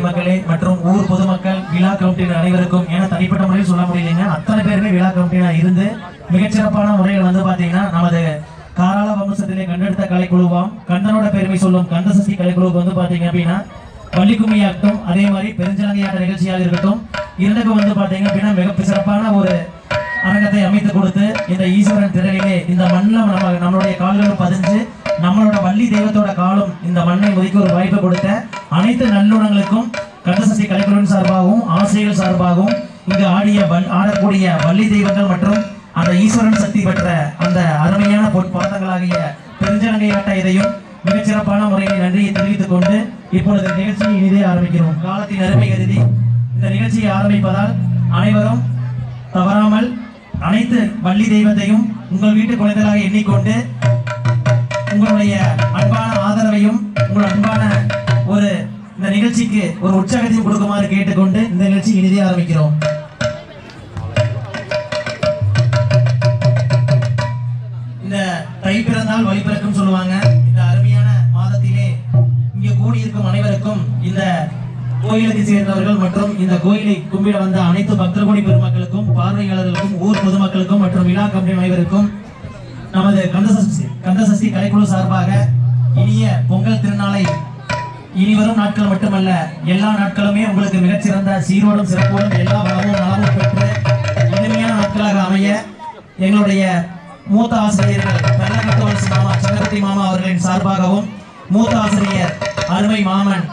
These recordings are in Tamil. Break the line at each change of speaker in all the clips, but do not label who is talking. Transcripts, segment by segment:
பெருமக்களே மற்றும் ஊர் பொதுமக்கள் விழா கமிட்டியினர் அனைவருக்கும் ஏன்னா தனிப்பட்ட முறையில் சொல்ல முடியலைங்க. அத்தனை பேருமே விழா கமிட்டியினர் இருந்து மிகச்சிறப்பான முறையில் வந்து பாத்தீங்கன்னா நமது காராள வம்சத்திலே கண்டெடுத்த கலைக்குழுவாம் கந்தனோட பெருமை சொல்லும் கந்தசஷ்டி கலைக்குழுவுக்கு வந்து பாத்தீங்க அப்படின்னா பள்ளிக்கும்மியாகட்டும் அதே மாதிரி பெருஞ்சலங்கையாட்ட நிகழ்ச்சியாக இருக்கட்டும் இரண்டுக்கும் வந்து பாத்தீங்க அப்படின்னா மிக சிறப்பான ஒரு அரங்கத்தை அமைத்து கொடுத்து இந்த ஈஸ்வரன் திரளிலே இந்த மண்ணில் நம்ம நம்மளுடைய கால்களும் பதிஞ்சு நம்மளோட வள்ளி தெய்வத்தோட காலும் இந்த மண்ணை ஒதுக்கி ஒரு வாய்ப்பு கொடுத்த அனைத்து நல்லுணங்களுக்கும் கந்தசசி கலைக்குழுவின் சார்பாகவும் ஆசிரியர்கள் சார்பாகவும் இங்கு ஆடிய ஆடக்கூடிய வள்ளி தெய்வங்கள் மற்றும் அந்த ஈஸ்வரன் சக்தி பெற்ற அந்த அருமையான பொற்பாதங்களாகிய பெருஞ்சலங்கையாட்ட இதையும் மிகச்சிறப்பான முறையில் நன்றியை தெரிவித்துக் கொண்டு இப்பொழுது நிகழ்ச்சியை இனிதே ஆரம்பிக்கிறோம். காலத்தின் அருமை கருதி இந்த நிகழ்ச்சியை ஆரம்பிப்பதால் அனைவரும் தவறாமல் அனைத்து வள்ளி தெய்வத்தையும் உங்கள் வீட்டு குழந்தைகளாக எண்ணிக்கொண்டு நிகழ்ச்சிக்கு ஒரு உற்சாகத்தையும் கொடுக்குமாறு கேட்டுக்கொண்டு இந்த நிகழ்ச்சி இனிதே ஆரம்பிக்கிறோம். இந்த தை பிறந்தால் வழி பிறக்கும் சொல்லுவாங்க. இந்த அருமையான மாதத்திலே இங்கே கூடியிருக்கும் அனைவருக்கும் இந்த கோயிலுக்கு சேர்ந்தவர்கள் மற்றும் இந்த கோயிலை கும்பிட வந்த அனைத்து பக்தர்கோடி பெருமக்களுக்கும் பார்வையாளர்களுக்கும் ஊர் பொதுமக்களுக்கும் மற்றும் விழா கம்பெனி அனைவருக்கும் நமது கந்தசஷ்டி கந்தசஷ்டி கலைக்குழு சார்பாக இனிய பொங்கல் திருநாளை இனி வரும் நாட்கள் மட்டுமல்ல எல்லா நாட்களுமே உங்களுக்கு மிகச்சிறந்த சீரோடும் சிறப்போடும் எல்லா வளமும் நலமும் பெற்று இனிமையான நாட்களாக அமைய எங்களுடைய மூத்த ஆசிரியர்கள் பெண்ணகட்டுவலசு மாமா சங்கரத்தி மாமா அவர்களின் சார்பாகவும் மூத்த ஆசிரியர் அருமை மாமன்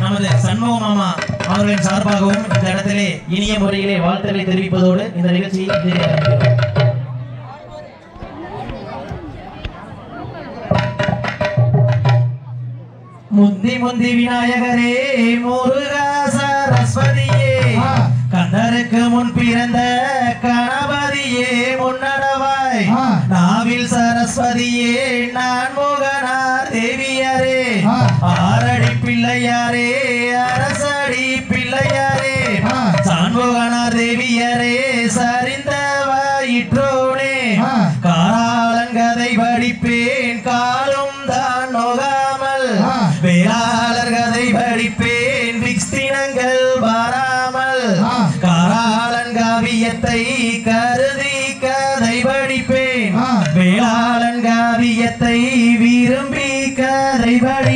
நமது சண்முக மாமா அவர்களின் சார்பாகவும் இந்த இடத்திலே இனிய முறையிலே வாழ்த்துக்களை தெரிவிப்பதோடு இந்த நிகழ்ச்சியை முந்தி முந்தி விநாயகரே முருகா சரஸ்வதியே. கந்தருக்கு முன் பிறந்த கணபதியே முன்னடவாய். நாவில் சரஸ்வதியே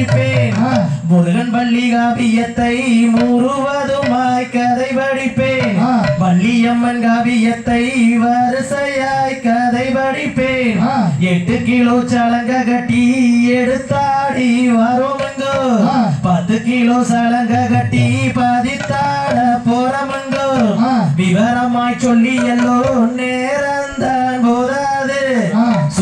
படிப்பேன். முருகன் பள்ளி காவியத்தை முழுவதுமாய் கதை படிப்பேன். வள்ளியம்மன் காவியத்தை வரிசையாய் கதை படிப்பேன். எட்டு கிலோ சலங்க கட்டி எடுத்தாடி வருமங்கோ. பத்து கிலோ சலங்க கட்டி பதித்தாட போறமங்கோ. விவரமாய் சொல்லி எல்லோ நேரந்தான் போதாது
ஆ.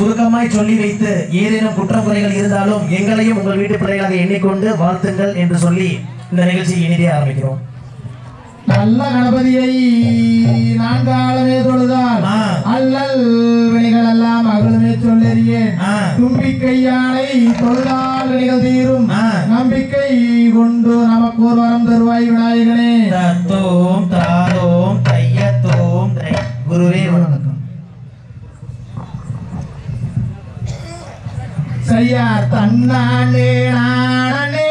சுருக்கமாய் சொல்லி வைத்து ஏதேனும் குற்றம் குறைகள் இருந்தாலும் எங்களையும் உங்கள் வீட்டு பிள்ளைகளாக எண்ணிக்கொண்டு வாழ்த்துங்கள் என்று சொல்லி இந்த நிகழ்ச்சியை இனிதே ஆரம்பிக்கிறோம்
நல்ல கணபதியை நான்காலமே தொழுதால்
ஆ.
அல்லல் வினைகள் எல்லாம் அகலுமே சொல்லறியேன். தும்பிக்கையானை தொழுதால் வினைகள் தீரும். நம்பிக்கை கொண்டு நமக்கு ஒரு வரம் தருவாய் விநாயகனே
தத்தோம்
செய்யார்
தன்னானே நானே நானே.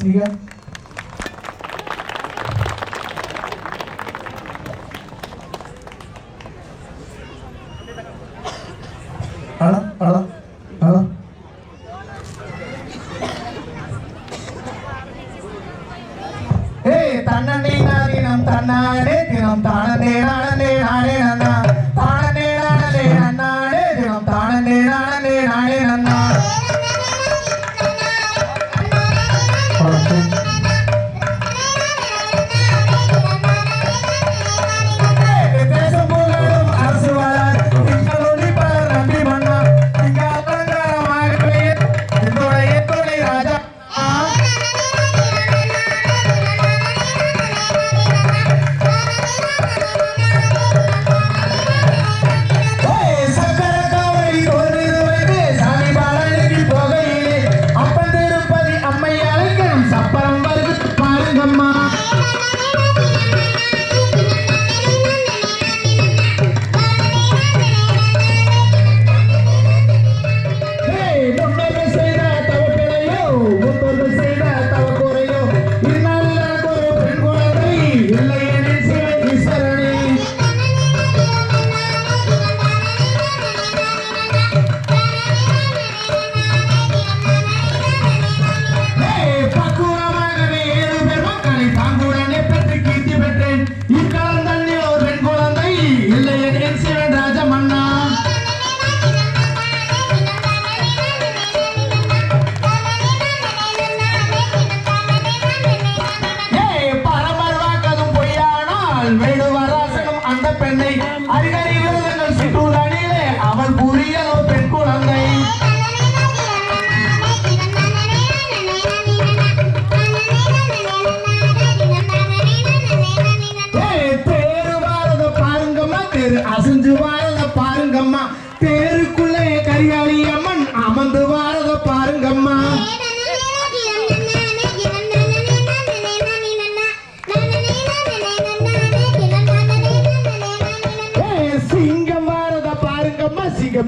ਸੀਗਾ।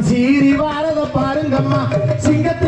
சீரி வாரத பாருங்கம்மா. சிங்கத்து